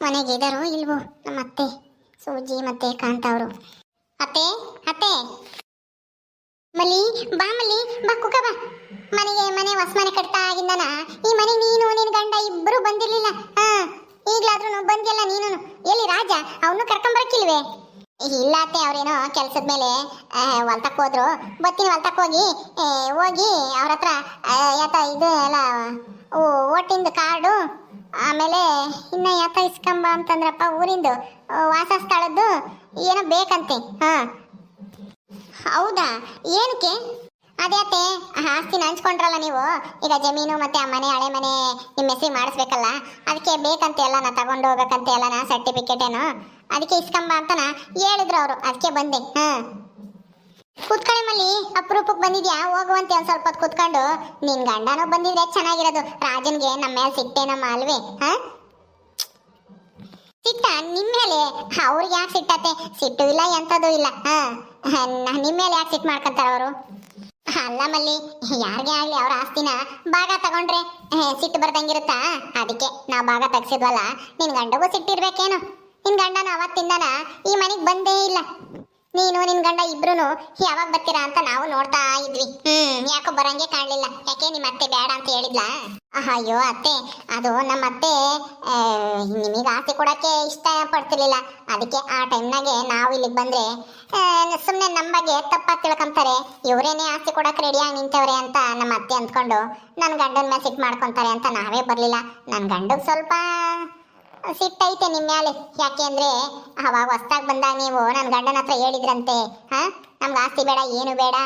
ಮನೆಗೆ ಇದಾರೋ ಇಲ್ವೋ ನಮ್ಮ ಅತ್ತೆ, ಸೂಜಿ ಮತ್ತೆ ಕಾಂತವ್ರು ಅತ್ತೆ ಅತ್ತೆ. ಮಲಿ ಬಾ ಮಲಿ ಬಾ ಕುಕ ಬಾ. ಮನೆಗೆ ಮನೆ ಹೊಸ ಮನೆ ಕಟ್ತಾ ಆಗಿಂದನ ಈ ಮನೆ ನೀನು, ನಿನ್ ಗಂಡ ಇಬ್ಬರು ಬಂದಿರ್ಲಿಲ್ಲ. ಹಾ ಈಗ್ಲಾದ್ರೂ ಬಂದಿಲ್ಲ ನೀನು ಎಲ್ಲಿ ರಾಜ? ಅವನು ಕರ್ಕೊಂಬರಕ್ಕಿಲ್ವೇ ಇಲ್ಲ ಅತ್ತೆ, ಅವ್ರೇನೋ ಕೆಲ್ಸದ ಮೇಲೆ ಹೊಲ್ತಕ್ ಹೋದ್ರು. ಬತ್ತಿನ ಹೊಲ್ತಕ್ ಹೋಗಿ ಹೋಗಿ ಅವ್ರ ಹತ್ರ ಯಾತ ಇದು ಎಲ್ಲ ಓಟಿಂದ ಕಾರ್ಡು ಆಮೇಲೆ ಇನ್ನ ಯಾಕ ಇಸ್ಕೊಂಬ ಅಂತಂದ್ರಪ್ಪ ಊರಿಂದು ವಾಸ ಸ್ಥಳದ್ದು ಏನೋ ಬೇಕಂತೆ, ಹಾ. ಹೌದಾ? ಏನಕ್ಕೆ? ಅದೇ ಅತ್ತೆ ಆಸ್ತಿನ ಹಂಚ್ಕೊಂಡ್ರಲ್ಲ ನೀವು? ಈಗ ಜಮೀನು ಮತ್ತೆ ಆ ಮನೆ, ಹಳೆ ಮನೆ ನಿಮ್ಮ ಹೆಸರು ಮಾಡಿಸ್ಬೇಕಲ್ಲ, ಅದಕ್ಕೆ ಬೇಕಂತೆ ಎಲ್ಲ ನಾ ತಗೊಂಡು ಹೋಗ್ಬೇಕಂತೆ ಎಲ್ಲ ಸರ್ಟಿಫಿಕೇಟ್ ಏನು? ಅದಕ್ಕೆ ಇಸ್ಕೊಂಬ ಅಂತನ ಹೇಳಿದ್ರು ಅವರು, ಅದಕ್ಕೆ ಬಂದೆ, ಹಾ. ಕೂತ್ಕೊಳ್ಳಿ ಮಲ್ಲಿ ಅಪರೂಪಕ್ಕೆ ಬಂದಿದ್ಯಾ? ಹೋಗುವಂತೆ ಒಂದ್ ಸ್ವಲ್ಪ ಹೊತ್ತು ಕೂತ್ಕೊಂಡು. ನಿನ್ ಗಂಡನೋ ಬಂದಿದ್ರೆ ಚೆನ್ನಾಗಿರೋದು. ರಾಜನ್ಗೆ ನಮ್ಮ ಮೇಲೆ ಸಿಟ್ಟೇನಮ್ಮ ಅಲ್ವೇ, ಹ? ಸಿಟ್ಟ? ನಿಮ್ಮ ಮೇಲೆ ಅವ್ರಿಗೆ ಯಾಕೆ ಸಿಟ್ಟತ್ತೆ? ಸಿಟ್ಟು ಇಲ್ಲ ಎಂಥದ್ದು ಇಲ್ಲ, ಹಾ? ನಿಮ್ಮ ಮೇಲೆ ಯಾಕೆ ಸಿಟ್ಟು ಮಾಡ್ಕೊಂತಾರ ಅವರು? ಅಲ್ಲ ಮಲ್ಲಿ, ಯಾರಿಗೆ ಆಗ್ಲಿ ಅವ್ರ ಆಸ್ತಿನ? ಭಾಗ ತಗೊಂಡ್ರೆ ಸಿಟ್ಟು ಬರ್ದಂಗಿರುತ್ತಾ? ಅದಕ್ಕೆ ನಾವು ಭಾಗ ತೆಗ್ಸಿದ್ವಲ್ಲ, ನಿನ್ ಗಂಡಗೂ ಸಿಟ್ಟಿರ್ಬೇಕೇನು? ನಿನ್ ಗಂಡನ ಅವತ್ತಿಂದನ ಈ ಮನೆಗ್ ಬಂದೇ ಇಲ್ಲ. ನೀನು, ನಿನ್ ಗಂಡ ಇಬ್ರು ಯಾವಾಗ ಬರ್ತೀರಾ ಅಂತ ನಾವು ನೋಡ್ತಾ ಇದ್ವಿ. ಹ್ಮ್, ಯಾಕೋ ಬರಂಗೆ ಕಾಣ್ಲಿಲ್ಲ. ಯಾಕೆ ನಿಮ್ಮ ಅತ್ತೆ ಬೇಡ ಅಂತ ಹೇಳಿದ್ಲಾ? ಅಯ್ಯೋ, ಅತ್ತೆ, ಅದು ನಮ್ಮ ಅತ್ತೆ ನಿಮಗೆ ಆಸೆ ಕೊಡಕ್ಕೆ ಇಷ್ಟ ಪಡ್ತಿರ್ಲಿಲ್ಲ ಅದಕ್ಕೆ ಆ ಟೈಮ್ನಾಗೆ ನಾವು ಇಲ್ಲಿಗೆ ಬಂದ್ರೆ ಸುಮ್ಮನೆ ನಮ್ಮ ಬಗ್ಗೆ ತಪ್ಪ ತಿಳ್ಕೊಂತಾರೆ ಇವರೇನೇ ಆಸೆ ಕೊಡಕ್ಕೆ ರೆಡಿಯಾಗಿ ನಿಂತವ್ರೆ ಅಂತ ನಮ್ಮ ಅತ್ತೆ ಅಂದ್ಕೊಂಡು ನನ್ನ ಗಂಡನ ಸಿಟ್ಟು ಮಾಡ್ಕೊಂತಾರೆ ಅಂತ ನಾವೇ ಬರಲಿಲ್ಲ. ನನ್ನ ಗಂಡಗೆ ಸ್ವಲ್ಪ ಸಿಟ್ಟೈತೆ ನಿಮ್ಮ ಮ್ಯಾಲೆ. ಯಾಕೆ ಅಂದ್ರೆ ಅವಾಗ ಹೊಸ್ದಾಗ್ ಬಂದಾಗ ನೀವು ನನ್ನ ಗಂಡನ ಹತ್ರ ಹೇಳಿದ್ರಂತೆ. ಹಾ? ನಮ್ಗೆ ಆಸ್ತಿ ಬೇಡ, ಏನು ಬೇಡ.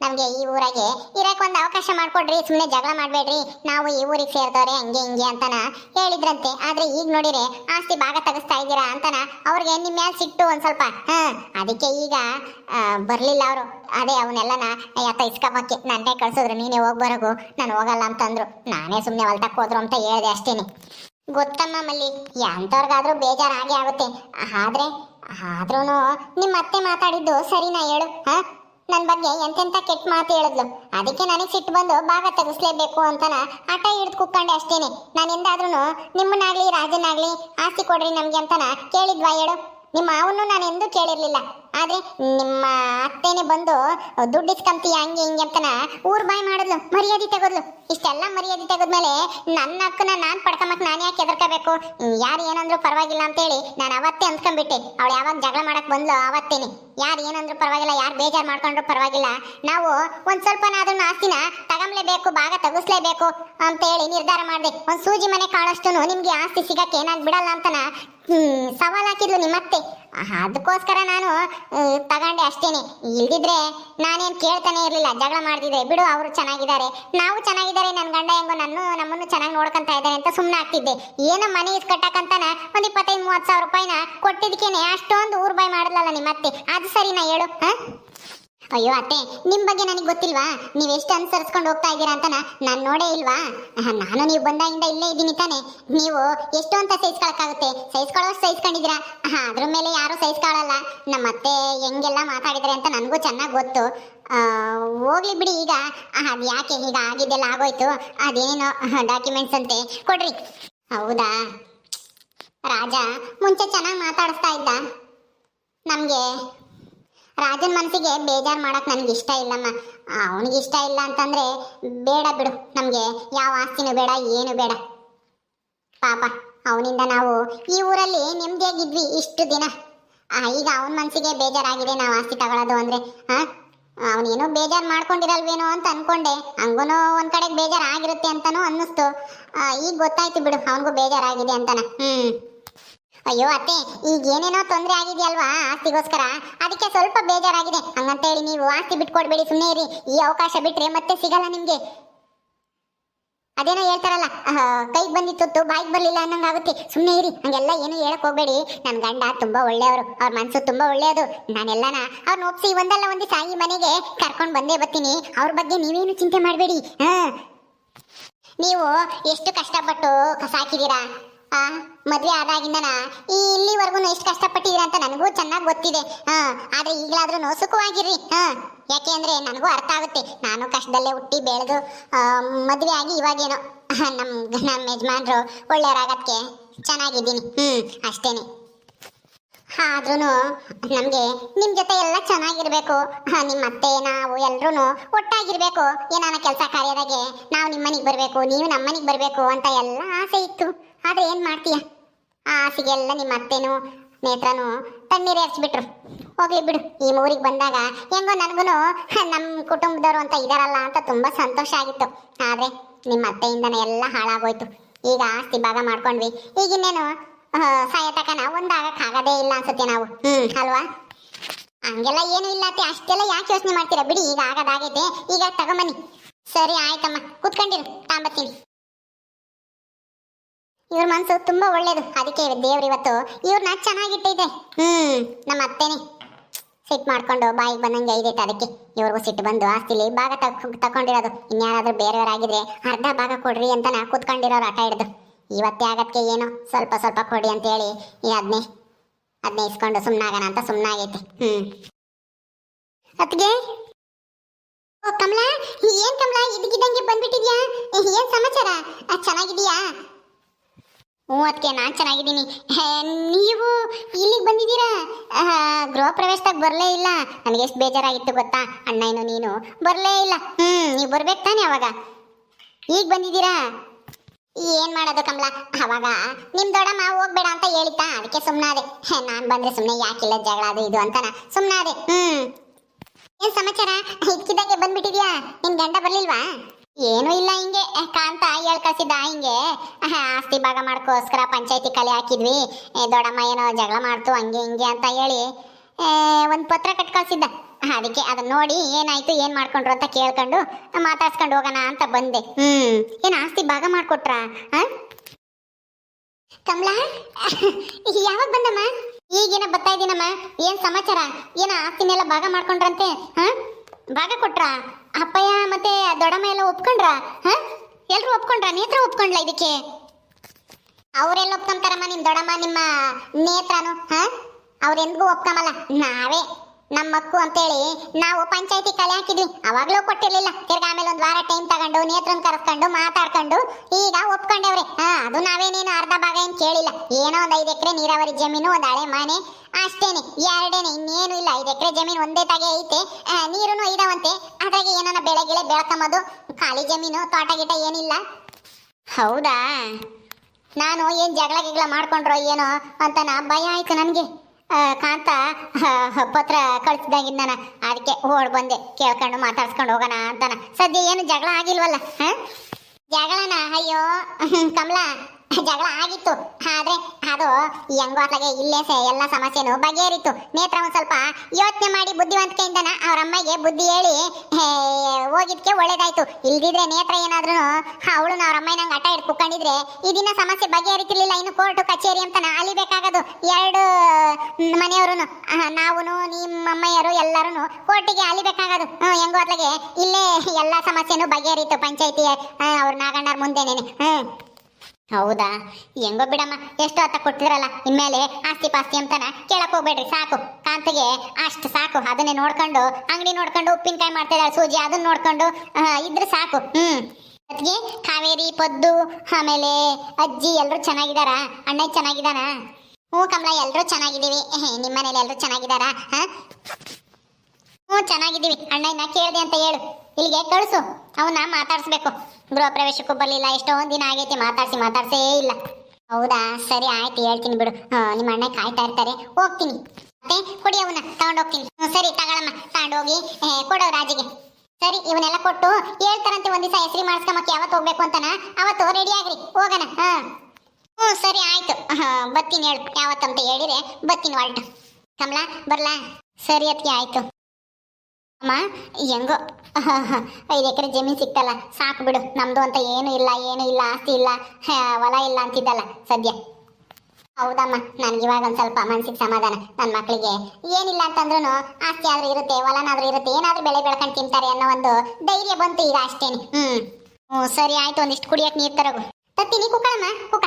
ನಮಗೆ ಈ ಊರಾಗೆ ಇರಕ್ಕೆ ಒಂದು ಅವಕಾಶ ಮಾಡಿಕೊಡ್ರಿ ಸುಮ್ಮನೆ ಜಗಳ ಮಾಡಬೇಡ್ರಿ. ನಾವು ಈ ಊರಿಗೆ ಸೇರಿದವ್ರೆ, ಹಂಗೆ ಹಿಂಗೆ ಅಂತನ ಹೇಳಿದ್ರಂತೆ. ಆದ್ರೆ ಈಗ ನೋಡಿರೆ ಆಸ್ತಿ ಭಾಗ ತೆಗಿಸ್ತಾ ಇದ್ದೀರಾ ಅಂತನ ಅವ್ರಿಗೆ ನಿಮ್ಮ ಮ್ಯಾಲೆ ಸಿಟ್ಟು ಒಂದು ಸ್ವಲ್ಪ. ಹಾಂ? ಅದಕ್ಕೆ ಈಗ ಬರಲಿಲ್ಲ ಅವರು. ಅದೇ ಅವನ್ನೆಲ್ಲನ ಯಾತ ಇಸ್ಕೊಂಬಕ್ಕೆ ನನ್ನೇ ಕಳ್ಸಿದ್ರು, ನೀನೇ ಹೋಗಿ ಬರೋಗು. ನಾನು ಹೋಗಲ್ಲ ಅಂತಂದ್ರು. ನಾನೇ ಸುಮ್ಮನೆ ಹೊಲ್ತಕ್ಕೆ ಹೋದ್ರು ಅಂತ ಹೇಳ್ದೆ ಅಷ್ಟೇನೆ. ಗೊತ್ತಮ್ಮ ಮಲ್ಲಿ, ಎಂಥವ್ರಿಗಾದ್ರೂ ಬೇಜಾರಾಗಿ ಆಗುತ್ತೆ. ಆದ್ರೆ ಆದ್ರೂ ನಿಮ್ಮ ಅತ್ತೆ ಮಾತಾಡಿದ್ದು ಸರಿನಾ ಹೇಳು, ಹಾ? ನನ್ನ ಬಗ್ಗೆ ಎಂತೆಂತ ಕೆಟ್ಟ ಮಾತು ಹೇಳಿದ್ಲು? ಅದಕ್ಕೆ ನನಗೆ ಸಿಟ್ಟು ಬಂದು ಭಾಗ ತೆಗಿಸ್ಲೇಬೇಕು ಅಂತನ ಆಟ ಹಿಡ್ದು ಕುಕ್ಕೊಂಡೆ ಅಷ್ಟೇನೆ. ನಾನು ಎಂದಾದ್ರೂ ನಿಮ್ಮನ್ನಾಗ್ಲಿ ರಾಜನಾಗ್ಲಿ ಆಸ್ತಿ ಕೊಡ್ರಿ ನಮ್ಗೆ ಅಂತನ ಕೇಳಿದ್ವಾ ಹೇಳು? ನಿಮ್ಮ ಮಾವನ್ನು ನಾನು ಎಂದೂ ಕೇಳಿರ್ಲಿಲ್ಲ. ಆದ್ರೆ ನಿಮ್ಮ ಅತ್ತೆನೆ ಬಂದು, ದುಡ್ಡು ಇಸ್ಕೊಂತೀಯ, ಹಂಗೆ ಹಿಂಗೆ ಅಂತನ ಊರ್ ಬಾಯ್ ಮಾಡಿದ್ಲು, ಮರ್ಯಾದೆ ತೆಗೆದ್ಲು. ಇಷ್ಟೆಲ್ಲ ಮರ್ಯಾದೆ ತೆಗೆದ್ಮೇಲೆ ನನ್ನ ಹಕ್ಕನ್ನ ನಾನು ಪಡ್ಕೊಂಬಕ್ ನಾನು ಯಾಕೆ ಎದರ್ಕೋಬೇಕು ಯಾರು ಏನಂದ್ರು ಪರವಾಗಿಲ್ಲ ಅಂತೇಳಿ ನಾನು ಅವತ್ತೇ ಅನ್ಕೊಂಡ್ಬಿಟ್ಟೆ ಅವಳು ಯಾವಾಗ ಜಗಳ ಮಾಡಕ್ ಬಂದ್ಲು ಅವತ್ತೇನೆ. ಯಾರು ಏನಂದ್ರು ಪರವಾಗಿಲ್ಲ, ಯಾರು ಬೇಜಾರು ಮಾಡ್ಕೊಂಡ್ರು ಪರವಾಗಿಲ್ಲ. ನಾವು ಒಂದ್ ಸ್ವಲ್ಪನಾದ್ರೂ ಆಸ್ತಿನ ತಗೊಂಬ್ಲೇಬೇಕು, ಭಾಗ ತಗಿಸ್ಲೇಬೇಕು ಅಂತ ಹೇಳಿ ನಿರ್ಧಾರ ಮಾಡಿದೆ. ಒಂದ್ ಸೂಜಿ ಮನೆ ಕಾಳಷ್ಟು ನಿಮ್ಗೆ ಆಸ್ತಿ ಸಿಗಕ್ಕೆ ಏನಾಗ್ ಬಿಡಲ್ಲ ಅಂತನ, ಹ್ಮ್, ಸವಾಲ್ ಹಾಕಿದ್ಲು ನಿಮ್ಮತ್ತೆ. ಅದಕ್ಕೋಸ್ಕರ ನಾನು ತಗೊಂಡೆ ಅಷ್ಟೇನೆ. ಇಲ್ದಿದ್ರೆ ನಾನೇನ್ ಕೇಳ್ತಾನೆ ಇರಲಿಲ್ಲ. ಜಗಳ ಮಾಡ್ತಿದ್ರೆ ಬಿಡು, ಅವರು ಚೆನ್ನಾಗಿದ್ದಾರೆ. ನಾವು ಚೆನ್ನಾಗಿದ್ದಾರೆ ನನ್ನ ಗಂಡ ಹೆಂಗೋ ನನ್ನ, ನಮ್ಮನ್ನು ಚೆನ್ನಾಗಿ ನೋಡ್ಕೊಂತ ಇದ್ದಾರೆ ಅಂತ ಸುಮ್ಮನೆ ಆಗ್ತಿದ್ದೆ. ಏನೋ ಮನೆ ಇಸ್ ಕಟ್ಟಕಂತಾನ ಒಂದು ಇಪ್ಪತ್ತೈದು, ಮೂವತ್ತು ಸಾವಿರ ರೂಪಾಯಿನ ಕೊಟ್ಟಿದ್ದಕ್ಕೇನೆ ಅಷ್ಟೊಂದು ಊರ್ ಬಾಯ್ ಮಾಡಲಲ್ಲ ನಿಮ್ಮತ್ತೆ. ಅದು ಸರಿನಾ ಹೇಳು, ಹಾ? ಅಯ್ಯೋ ಅತ್ತೆ, ನಿಮ್ ಬಗ್ಗೆ ನನಗೆ ಗೊತ್ತಿಲ್ವಾ? ನೀವ್ ಎಷ್ಟು ಅನುಸರಿಸ್ಕೊಂಡು ಹೋಗ್ತಾ ಇದ್ದೀರಾ ಅಂತ ನಾನು ನೋಡೇ ಇಲ್ವಾ? ನಾನು ನೀವು ಬಂದಾಗಿಂದ ಇಲ್ಲೇ ಇದ್ದೀನಿ ತಾನೆ. ನೀವು ಎಷ್ಟು ಅಂತ ಸಹಿಸ್ಕೊಳಕ್ಕಾಗುತ್ತೆ. ಸಹಿಸ್ಕೊಳ್ಳೋಷ್ಟು ಸಹಿಸ್ಕೊಂಡಿದ್ದೀರಾ? ಅದ್ರ ಮೇಲೆ ಯಾರು ಸಹಿಸ್ಕೊಳ್ಳಲ್ಲ ನಮ್ಮ ಅತ್ತೆ ಹೆಂಗೆಲ್ಲ ಮಾತಾಡಿದ್ರೆ ಅಂತ ನನಗೂ ಚೆನ್ನಾಗಿ ಗೊತ್ತು. ಹೋಗ್ಲಿ ಬಿಡಿ ಈಗ. ಅದ್ ಯಾಕೆ ಈಗ ಆಗಿದ್ದೆಲ್ಲ ಆಗೋಯ್ತು. ಅದೇನೇನೋ ಡಾಕ್ಯುಮೆಂಟ್ಸ್ ಅಂತೆ. ಕೊಡ್ರಿ. ಹೌದಾ? ರಾಜ, ಮುಂಚೆ ಚೆನ್ನಾಗಿ ಮಾತಾಡಿಸ್ತಾ ಇದ್ದ. ನಮಗೆ ರಾಜನ ಮನಸ್ಸಿಗೆ ಬೇಜಾರು ಮಾಡಕ್ ನನಗೆ ಇಷ್ಟ ಇಲ್ಲಮ್ಮ. ಅವನಿಗೆ ಇಷ್ಟ ಇಲ್ಲ ಅಂತಂದ್ರೆ ಬೇಡ ಬಿಡು. ನಮಗೆ ಯಾವ ಆಸ್ತಿನೂ ಬೇಡ, ಏನು ಬೇಡ. ಪಾಪ, ಅವನಿಂದ ನಾವು ಈ ಊರಲ್ಲಿ ನೆಮ್ಮದಿಯಾಗಿದ್ವಿ ಇಷ್ಟು ದಿನ. ಈಗ ಅವನ ಮನಸ್ಸಿಗೆ ಬೇಜಾರಾಗಿದೆ ನಾವು ಆಸ್ತಿ ತಗೊಳ್ಳೋದು ಅಂದ್ರೆ. ಹಾ ಅವನೇನೋ ಬೇಜಾರು ಮಾಡ್ಕೊಂಡಿರಲ್ವೇನೋ ಅಂತ ಅನ್ಕೊಂಡೆ. ಹಂಗೂ ಒಂದ್ ಕಡೆಗೆ ಬೇಜಾರಾಗಿರುತ್ತೆ ಅಂತಾನೂ ಅನ್ನಿಸ್ತು. ಈಗ ಗೊತ್ತಾಯ್ತು ಬಿಡು, ಅವನಿಗೂ ಬೇಜಾರಾಗಿದೆ ಅಂತಾನ. ಹ್ಮ್. ಅಯ್ಯೋ ಅತ್ತೆ, ಈಗ ಏನೇನೋ ತೊಂದರೆ ಆಗಿದೆಯಲ್ವಾ ಆಸ್ತಿಗೋಸ್ಕರ? ಅದಕ್ಕೆ ಸ್ವಲ್ಪ ಬೇಜಾರಾಗಿದೆ. ಹಂಗಂತೇಳಿ ನೀವು ಆಸ್ತಿ ಬಿಟ್ಕೊಡ್ಬೇಡಿ ಸುಮ್ಮನೆ ಇರಿ. ಈ ಅವಕಾಶ ಬಿಟ್ರೆ ಮತ್ತೆ ಸಿಗಲ್ಲ ನಿಮ್ಗೆ. ಅದೇನೋ ಹೇಳ್ತಾರಲ್ಲ ಕೈಗೆ ಬಂದಿತ್ತು ಬಾಯಿಗೆ ಬರ್ಲಿಲ್ಲ ಅನ್ನಂಗಾಗುತ್ತೆ. ಸುಮ್ಮನೆ ಇರಿ. ಹಂಗೆಲ್ಲ ಏನು ಹೇಳಕ್ ಹೋಗ್ಬೇಡಿ. ನನ್ನ ಗಂಡ ತುಂಬಾ ಒಳ್ಳೆಯವರು. ಅವ್ರ ಮನಸ್ಸು ತುಂಬಾ ಒಳ್ಳೆಯದು. ನಾನೆಲ್ಲನ ಅವ್ರನ್ನ ಒಪ್ಸಿ ಒಂದಲ್ಲ ಒಂದು ಸಾಯಿ ಮನೆಗೆ ಕರ್ಕೊಂಡು ಬಂದೇ ಬರ್ತೀನಿ. ಅವ್ರ ಬಗ್ಗೆ ನೀವೇನು ಚಿಂತೆ ಮಾಡಬೇಡಿ. ಹಾ. ನೀವು ಎಷ್ಟು ಕಷ್ಟಪಟ್ಟು ಸಾಕಿದೀರಾ? ಆ, ಮದ್ವೆ ಆದಾಗಿಂದನ? ಈ ಇಲ್ಲಿವರೆಗೂ ಎಷ್ಟು ಕಷ್ಟಪಟ್ಟಿದ್ದೀರಾ ಅಂತ ನನಗೂ ಚೆನ್ನಾಗಿ ಗೊತ್ತಿದೆ. ಹಾ, ಆದ್ರೆ ಈಗಲಾದ್ರೂ ಸುಖವಾಗಿರ್ರಿ. ಹಾ, ಯಾಕೆ ಅಂದ್ರೆ ನನಗೂ ಅರ್ಥ ಆಗುತ್ತೆ. ನಾನು ಕಷ್ಟದಲ್ಲೇ ಹುಟ್ಟಿ ಬೆಳೆದು ಮದ್ವೆ ಆಗಿ ಇವಾಗೇನೋ. ನಮ್ ನಮ್ಮ ಯಜಮಾನ್ರು ಒಳ್ಳೆಯವರಾಗಕ್ಕೆ ಚೆನ್ನಾಗಿದ್ದೀನಿ. ಹ್ಮ್, ಅಷ್ಟೇನೆ. ಆದ್ರೂ ನಮಗೆ ನಿಮ್ಮ ಜೊತೆ ಎಲ್ಲ ಚೆನ್ನಾಗಿರ್ಬೇಕು. ನಿಮ್ಮ ಅತ್ತೆ, ನಾವು ಎಲ್ರು ಒಟ್ಟಾಗಿರ್ಬೇಕು. ಏನಾನ ಕೆಲಸ ಕಾರ್ಯದಾಗೆ ನಾವು ನಿಮ್ಮ ಮನೆಗೆ ಬರಬೇಕು, ನೀವು ನಮ್ಮ ಮನೆಗೆ ಬರಬೇಕು ಅಂತ ಎಲ್ಲ ಆಸೆ ಇತ್ತು. ಆದ್ರೆ ಏನು ಮಾಡ್ತೀಯ? ಆ ಆಸೆಗೆಲ್ಲ ನಿಮ್ಮ ಅತ್ತೆನೂ ನೇತ್ರನು ತಣ್ಣೀರು ಎರಚ್ಬಿಟ್ರು. ಹೋಗ್ಲಿ ಬಿಡು, ಈ ಊರಿಗೆ ಬಂದಾಗ ಹೆಂಗೋ ನನಗೂ ನಮ್ಮ ಕುಟುಂಬದವರು ಅಂತ ಇದಾರಲ್ಲ ಅಂತ ತುಂಬಾ ಸಂತೋಷ ಆಗಿತ್ತು. ಆದ್ರೆ ನಿಮ್ಮ ಅತ್ತೆಯಿಂದನೇ ಎಲ್ಲ ಹಾಳಾಗೋಯ್ತು. ಈಗ ಆಸ್ತಿ ಭಾಗ ಮಾಡ್ಕೊಂಡ್ವಿ. ಈಗಿನ್ನೇನು ಸಾಯ ತಕನ ಒಂದಾಗಕ್ಕಾಗದೇ ಇಲ್ಲ ಅನ್ಸುತ್ತೆ ನಾವು. ಹ್ಮ್, ಅಲ್ವಾ? ಹಂಗೆಲ್ಲ ಏನು ಇಲ್ಲ ಅತ್ತೆ. ಅಷ್ಟೆಲ್ಲ ಯಾಕೆ ಯೋಚನೆ ಮಾಡ್ತೀರಾ? ಬಿಡಿ, ಈಗ ಆಗದಾಗೈತೆ ಈಗ ತಗೊಂಬನ್ನಿ. ಸರಿ, ಆಯ್ತಮ್ಮ. ಕುತ್ಕೊಂಡಿರು. ತಾಂಬತ್ತೀನಿ. ಇವ್ರ ಮನ್ಸು ತುಂಬಾ ಒಳ್ಳೇದು. ಅದಕ್ಕೆ ದೇವ್ರು ಇವತ್ತು ಇವ್ರನ್ನ ಚೆನ್ನಾಗಿಟ್ಟಿದೆ. ಹ್ಮ್, ನಮ್ಮ ಅತ್ತೆನೆ. ಸಿಟ್ಟು ಮಾಡ್ಕೊಂಡು ಬಾಯಿಗೆ ಬಂದಂಗೆ ಐದೈತೆ ಅದಕ್ಕೆ. ಇವ್ರಿಗೂ ಸಿಟ್ಟು ಬಂದು ಆಸ್ತಿಲಿ ಭಾಗ ತಕ್ ತಕೊಂಡಿರೋದು ಇನ್ಯಾರಾದ್ರೂ ಬೇರೆಯವರಾಗಿದ್ರೆ ಅರ್ಧ ಭಾಗ ಕೊಡ್ರಿ ಅಂತ ನಾ ಕೂತ್ಕೊಂಡಿರೋರು ಆಟ ಹಿಡ್ದು. ಇವತ್ತೇ ಆಗಕ್ಕೆ ಏನೋ ಸ್ವಲ್ಪ ಸ್ವಲ್ಪ ಕೊಡಿ ಅಂತ ಹೇಳಿ ಈ ಅದನ್ನೇ ಅದನ್ನೇ ಇಸ್ಕೊಂಡು ಸುಮ್ಮನಾಗೋಣ ಅಂತ ಸುಮ್ಮನಾಗೈತೆ ಹ್ಮ್. ಅತ್ಗೆ ಓ, ಕಮಲಾ, ಏನ್ ಕಮಲಾ ಇದಕ್ಕಿದ್ದಂಗೆ ಬಂದ್ಬಿಟ್ಟಿದ್ಯಾ? ಏನ್ ಸಮಾಚಾರ? ಚೆನ್ನಾಗಿದೀಯಾ ಹ್ಞೂ ಅದಕ್ಕೆ ನಾನು ಚೆನ್ನಾಗಿದ್ದೀನಿ. ನೀವು ಇಲ್ಲಿಗೆ ಬಂದಿದ್ದೀರಾ? ಗೃಹ ಪ್ರವೇಶದಾಗ ಬರಲೇ ಇಲ್ಲ. ನನಗೆ ಎಷ್ಟು ಬೇಜಾರಾಗಿತ್ತು ಗೊತ್ತಾ? ಅಣ್ಣ ಏನು ನೀನು ಬರಲೇ ಇಲ್ಲ. ಹ್ಞೂ ನೀವು ಬರ್ಬೇಕು ತಾನೇ ಅವಾಗ. ಈಗ ಬಂದಿದ್ದೀರಾ? ಏನು ಮಾಡೋದು ಕಮಲ? ಅವಾಗ ನಿಮ್ಮ ದೊಡ್ಡಮ್ಮ ಹೋಗ್ಬೇಡ ಅಂತ ಹೇಳಿತಾ ಅದಕ್ಕೆ ಸುಮ್ಮನಾದೆ ನಾನು ಬಂದ್ರೆ ಸುಮ್ಮನೆ ಯಾಕಿಲ್ಲ ಜಗಳ ಅದು ಇದು ಅಂತಾನ? ಸುಮ್ಮನಾದೆ ಹ್ಞೂ ಏನು ಸಮಾಚಾರ? ಇದ್ಕಿದ್ದಾಗೆ ಬಂದ್ಬಿಟ್ಟಿದ್ಯಾ? ನಿನ್ ಗಂಡ ಬರ್ಲಿಲ್ವಾ? ಏನೂ ಇಲ್ಲ ಹಿಂಗೆ. ಕಾಂತ ಹೇಳ್ ಕಳ್ಸಿದ್ದ ಹಿಂಗೆ. ಆಸ್ತಿ ಭಾಗ ಮಾಡ್ಕೋಸ್ಕರ ಪಂಚಾಯತಿ ಕಲೆ ಹಾಕಿದ್ವಿ. ದೊಡ್ಡಮ್ಮ ಏನೋ ಜಗಳ ಮಾಡ್ತು, ಹಂಗೆ ಹಿಂಗೆ ಅಂತ ಹೇಳಿ ಒಂದು ಪತ್ರ ಕಟ್ ಕಳ್ಸಿದ್ದ. ಅದಕ್ಕೆ ಅದನ್ನ ನೋಡಿ ಏನಾಯ್ತು, ಏನ್ ಮಾಡ್ಕೊಂಡ್ರು ಅಂತ ಕೇಳ್ಕೊಂಡು ಮಾತಾಡ್ಸ್ಕೊಂಡು ಹೋಗೋಣ ಅಂತ ಬಂದೆ. ಹ್ಮ್. ಏನ್ ಆಸ್ತಿ ಭಾಗ ಮಾಡ್ಕೊಟ್ರಾ? ಕಮಲಾ? ಯಾವಾಗ ಬಂದಮ್ಮ? ಈಗೇನ ಬರ್ತಾ ಇದ್ದೀನಮ್ಮ ಏನ್ ಸಮಾಚಾರ? ಏನ ಆಸ್ತಿನೆಲ್ಲ ಭಾಗ ಮಾಡ್ಕೊಂಡ್ರಂತೆ? ಹಾ ಭಾಗ ಕೊಟ್ರ? ಅಪ್ಪಯ್ಯ ಮತ್ತೆ ದೊಡ್ಡಮ್ಮ ಎಲ್ಲ ಒಪ್ಕೊಂಡ್ರ? ಹಾ? ಎಲ್ಲರೂ ಒಪ್ಕೊಂಡ್ರ? ನೇತ್ರ ಒಪ್ಕೊಂಡ್ಲ ಇದಕ್ಕೆ? ಅವರೆಲ್ಲ ಒಪ್ಕೊಂತಾರಮ್ಮ ನಿಮ್ ದೊಡ್ಡಮ್ಮ, ನಿಮ್ಮ ನೇತ್ರನು, ಹಾ? ಅವ್ರೆಂದಿಗೂ ಒಪ್ಕೊಂಬಲ್ಲ. ನಾವೇ ನಮ್ಮ ಮಕ್ಕು ಅಂತೇಳಿ ನಾವು ಪಂಚಾಯತಿ ಕಲೆ ಹಾಕಿದ್ವಿ. ಅವಾಗ್ಲೂ ಕೊಟ್ಟಿರಲಿಲ್ಲ. ತಿರ್ಗ ಆಮೇಲೆ ಒಂದ್ ವಾರ ಟೈಮ್ ತಗೊಂಡು, ನೇತ್ರನ್ ಕರೆಸ್ಕೊಂಡು, ಮಾತಾಡ್ಕೊಂಡು, ಈಗ ಒಪ್ಕೊಂಡೇವ್ರಿ. ಹಾ, ಅದು ನಾವೇನೇನು ಅರ್ಧ ಭಾಗ ಏನು ಕೇಳಿಲ್ಲ. ಏನೋ ಒಂದು ಐದು ಎಕರೆ ನೀರಾವರಿ ಜಮೀನು ಒಂದು ಹಳೆ ಮನೆ ಅಷ್ಟೇನೆ. ಎರಡೇನೆ ಇನ್ನೇನು ಇಲ್ಲ. ಐದು ಎಕರೆ ಜಮೀನು ಒಂದೇ ತಾಗೆ ಐತೆ. ಆ, ನೀರುನು ಐದವಂತೆ ಅದ್ರಾಗೆ ಏನನ್ನ ಬೆಳೆ ಗಿಳೆ ಬೆಳ್ಕೊಂಬೋದು ಖಾಲಿ ಜಮೀನು ತೋಟ ಗಿಟ ಏನಿಲ್ಲ. ಹೌದಾ? ನಾನು ಏನು ಜಗಳ ಗಿಗಳ ಮಾಡ್ಕೊಂಡ್ರೋ ಏನೋ ಅಂತ ಭಯ ಆಯ್ತು ನನಗೆ. ಕಾಂತ ಪತ್ರ ನಾನು ಅದಕ್ಕೆ ಓಡ್ ಬಂದೆ. ಕೇಳ್ಕೊಂಡು ಮಾತಾಡ್ಸ್ಕೊಂಡು ಹೋಗೋಣ ಅಂತಾನ. ಸದ್ಯ ಏನು ಜಗಳ ಆಗಿಲ್ವಲ್ಲ ಹಾಂ? ಜಗಳನ? ಅಯ್ಯೋ ಕಮಲಾ. ಜಗಳ ಆಗಿತ್ತು. ಆದ್ರೆ ಅದು ಹೆಂಗೋ ಅತ್ಲಾಗೆ ಇಲ್ಲೇ ಸೇ ಎಲ್ಲ ಸಮಸ್ಯೆನು ಬಗೆಹರಿತು. ನೇತ್ರ ಒಂದ್ ಸ್ವಲ್ಪ ಯೋಚನೆ ಮಾಡಿ ಬುದ್ಧಿವಂತಿಕೆಯಿಂದನ ಅವ್ರ ಅಮ್ಮಗೆ ಬುದ್ಧಿ ಹೇಳಿ ಹೋಗಿದ್ಕೆ ಒಳ್ಳೇದಾಯ್ತು. ಇಲ್ದಿದ್ರೆ ನೇತ್ರ ಏನಾದ್ರೂ ಅವಳು ಅವ್ರ ಅಮ್ಮ ನಂಗೆ ಹಿಡ್ದು ಕುತ್ಕೊಂಡಿದ್ರೆ ಇದನ್ನ ಸಮಸ್ಯೆ ಬಗೆಹರಿತಿರ್ಲಿಲ್ಲ. ಇನ್ನು ಕೋರ್ಟು ಕಚೇರಿ ಅಂತನ ಅಲಿಬೇಕಾಗದು ಎರಡು ಮನೆಯವರು ನಾವು ನಿಮ್ಮ ಅಮ್ಮಯ್ಯರು ಎಲ್ಲರೂ ಕೋರ್ಟಿಗೆ ಅಲಿಬೇಕಾಗದು ಹ್ಮ್, ಹೆಂಗೋ ಇಲ್ಲೇ ಎಲ್ಲ ಸಮಸ್ಯೆನು ಬಗೆಹರಿತು ಪಂಚಾಯತಿ ಅವ್ರ ನಾಗಣ್ಣರ ಮುಂದೆನೇನೆ. ಹ್ಮ್. ಹೌದಾ? ಹೆಂಗೋ ಬಿಡಮ್ಮ, ಎಷ್ಟು ಹೊತ್ತ ಕೊಟ್ಟಿದ್ರಲ್ಲ ಇನ್ಮೇಲೆ ಆಸ್ತಿ ಪಾಸ್ತಿ ಅಂತಾನ ಕೇಳಕ್ ಹೋಗ್ಬೇಡ್ರಿ, ಸಾಕು. ಕಾಂತಿಗೆ ಅಷ್ಟು ಸಾಕು, ಅದನ್ನೇ ನೋಡ್ಕೊಂಡು, ಅಂಗಡಿ ನೋಡ್ಕೊಂಡು, ಉಪ್ಪಿನಕಾಯಿ ಮಾಡ್ತಾ ಸೂಜಿ ಅದನ್ನ ನೋಡ್ಕೊಂಡು ಇದ್ರೆ ಸಾಕು, ಹ್ಮ್. ಅದ್ಗೆ ಕಾವೇರಿ, ಪದ್ದು, ಆಮೇಲೆ ಅಜ್ಜಿ, ಎಲ್ರು ಚೆನ್ನಾಗಿದಾರ? ಅಣ್ಣ ಚೆನ್ನಾಗಿದಾನ ಹ್ಞೂ ಕಮಲ, ಎಲ್ರು ಚೆನ್ನಾಗಿದ್ದೀವಿ. ನಿಮ್ಮ ಮನೇಲಿ ಎಲ್ರು ಚೆನ್ನಾಗಿದಾರಾ? ಹ್ಞೂ, ಚೆನ್ನಾಗಿದ್ದೀವಿ. ಅಣ್ಣಯ್ಯನ ಕೇಳಿದೆ ಅಂತ ಹೇಳು. ಇಲ್ಲಿಗೆ ಕಳಿಸು. ಅವನ್ನ ಮಾತಾಡಿಸ್ಬೇಕು. ಗೃಹ ಪ್ರವೇಶಕ್ಕೂ ಬರಲಿಲ್ಲ. ಎಷ್ಟೊಂದು ದಿನ ಆಗೈತಿ. ಮಾತಾಡ್ಸಿ, ಮಾತಾಡ್ಸೇ ಇಲ್ಲ. ಹೌದಾ? ಸರಿ, ಆಯ್ತು. ಹೇಳ್ತೀನಿ ಬಿಡು. ನಿಮ್ಮ ಅಣ್ಣ ಕಾಯ್ತಾ ಇರ್ತಾರೆ. ಹೋಗ್ತೀನಿ. ಮತ್ತೆ ಕೊಡಿ ಅವನ್ನ. ತಗೊಂಡೋಗ್ತೀನಿ ಸರಿ, ತಗೊಳಮ್ಮ. ತಗೊಂಡೋಗಿ ಕೊಡು ರಾಜಿಗೆ ಸರಿ, ಇವನ್ನೆಲ್ಲ ಕೊಟ್ಟು ಹೇಳ್ತಾರಂತೆ ಒಂದ್ ದಿವಸ ಹೆಸರಿ ಮಾಡಿಸ್ಕೊಂಬಕ್ಕೆ ಯಾವತ್ತು ಹೋಗ್ಬೇಕು ಅಂತನ? ಅವತ್ತು ರೆಡಿ ಆಗ್ರಿ. ಹೋಗೋಣ. ಹಾ. ಹ್ಞೂ ಸರಿ, ಆಯ್ತು. ಹಾ ಬತ್ತೀನಿ ಹೇಳು. ಯಾವತ್ತಂತ ಹೇಳಿದ್ರೆ ಬತ್ತೀನಿ ಹೊರಟು ಕಮಲಾ, ಬರಲಾ? ಸರಿ ಅದಕ್ಕೆ ಆಯ್ತು. ಅಮ್ಮ, ಹೆಂಗೋ? ಐದು ಎಕರೆ ಜಮೀನು ಸಿಕ್ತಲ್ಲ, ಸಾಕು ಬಿಡು. ನಮ್ದು ಅಂತ ಏನು ಇಲ್ಲ ಏನು ಇಲ್ಲ, ಆಸ್ತಿ ಇಲ್ಲ ಹೊಲ ಇಲ್ಲ ಅಂತಿದ್ದಲ್ಲ ಸದ್ಯ. ಹೌದಮ್ಮ, ನನ್ಗೆ ಇವಾಗ ಒಂದ್ ಸ್ವಲ್ಪ ಮನ್ಸಿಗೆ ಸಮಾಧಾನ. ನನ್ನ ಮಕ್ಕಳಿಗೆ ಏನಿಲ್ಲ ಅಂತಂದ್ರೂ ಆಸ್ತಿ ಆದರೂ ಇರುತ್ತೆ, ಹೊಲನಾದ್ರೂ ಇರುತ್ತೆ, ಏನಾದ್ರೂ ಬೆಳೆ ಬೆಳ್ಕೊಂಡು ತಿಂತಾರೆ ಅನ್ನೋ ಒಂದು ಧೈರ್ಯ ಬಂತು ಈಗ ಅಷ್ಟೇನೆ. ಹ್ಞೂ ಸರಿ, ಆಯ್ತು, ಒಂದಿಷ್ಟು ಕುಡಿಯಕ್ಕೆ ನೀರು ತರಗು. ತತ್ತೀನಿ, ಕುಕ್ಕಳಮ್ಮ, ಕುಕ್ಕ.